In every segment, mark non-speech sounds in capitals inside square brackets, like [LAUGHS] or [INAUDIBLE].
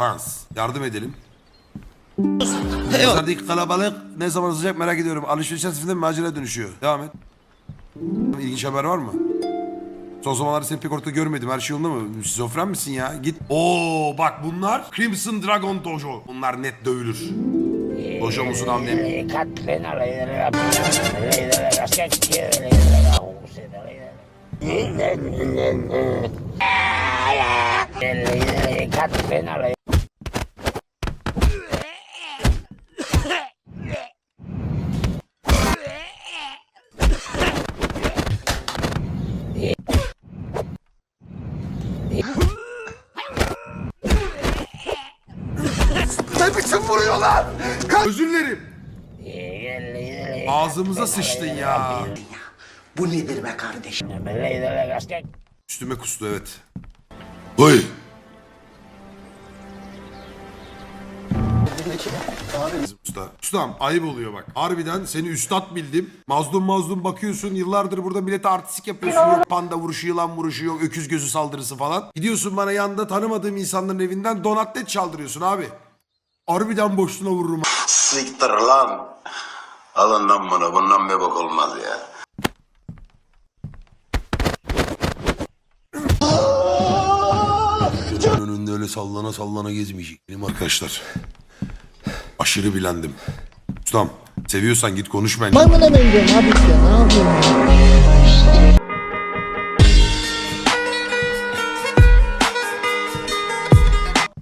Balans. Yardım edelim. Pazardaki kalabalık ne zaman sıcak merak ediyorum. Alışveriş sefinde macera dönüşüyor. Devam et. İlginç haber var mı? Son zamanlarda seni pek ortada görmedim. Her şey yolunda mı? Şizofren misin ya? Git. Oo bak bunlar Crimson Dragon Dojo. Bunlar net dövülür. Dojo musun annem? Biçim vuruyorlar? Özür dilerim. Ağzımıza sıçtın ya. Bu nedir be kardeşim? Üstüme kustu evet. Oy. Usta. Ustam ayıp oluyor bak. Harbiden seni üstad bildim. Mazlum mazlum bakıyorsun. Yıllardır burada millete artistik yapıyorsun. Yok panda vuruşu, yılan vuruşu, yok öküz gözü saldırısı falan. Gidiyorsun bana yanında tanımadığım insanların evinden donatlet çaldırıyorsun abi. Harbiden boşluğuna vururum. Siktir lan. Alın lan bunu. Bundan bir bok olmaz ya. önünde öyle sallana sallana gezmeyecek benim arkadaşlar. Aşırı bilendim. Ustam seviyorsan git konuş bence. Maymuna benziyorum abi işte ne yapayım ya.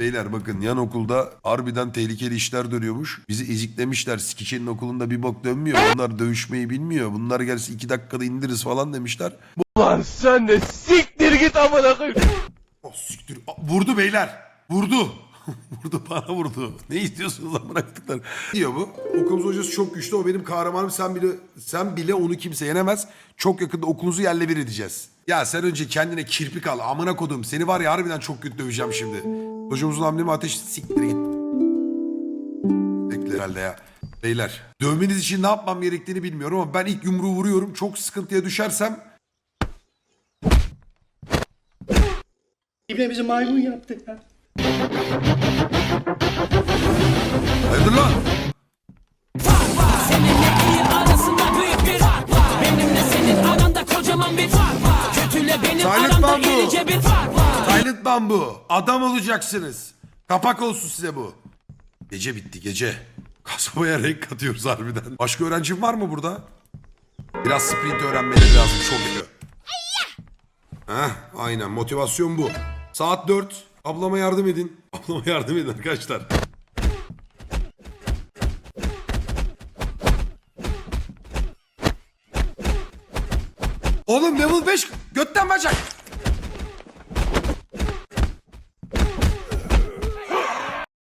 Beyler bakın yan okulda harbiden tehlikeli işler dönüyormuş. Bizi eziklemişler. Sikiçenin okulunda bir bok dönmüyor. Bunlar dövüşmeyi bilmiyor. Bunlar gelsin iki dakikada indiririz falan demişler. Lan sen de siktir git amına koyayım. Oh, siktir. Aa, Vurdu beyler. Vurdu. [LAUGHS] vurdu bana vurdu. Ne istiyorsunuz lan bıraktıklar. Diyor bu. Okulumuz hocası çok güçlü. O benim kahramanım. Sen bile sen bile onu kimse yenemez. Çok yakında okulunuzu yerle bir edeceğiz. Ya sen önce kendine kirpik al. Amına kodum. Seni var ya harbiden çok kötü döveceğim şimdi. Hocamızın hamlemi ateş siktir git. Bekle herhalde ya. Beyler dövmeniz için ne yapmam gerektiğini bilmiyorum ama ben ilk yumruğu vuruyorum. Çok sıkıntıya düşersem İbne bizi maymun yaptı ya. Hayırdır lan? Kocaman bir fark var. Benim Silent aramda Bamboo. irice bir fark var. Silent Bamboo. Adam olacaksınız. Kapak olsun size bu. Gece bitti gece. Kasabaya renk katıyoruz harbiden. Başka öğrencim var mı burada? Biraz sprint öğrenmeleri lazım çok iyi. Heh, aynen motivasyon bu. Saat 4. Ablama yardım edin. [LAUGHS] Ablama yardım edin arkadaşlar. Oğlum level 5 götten bacak.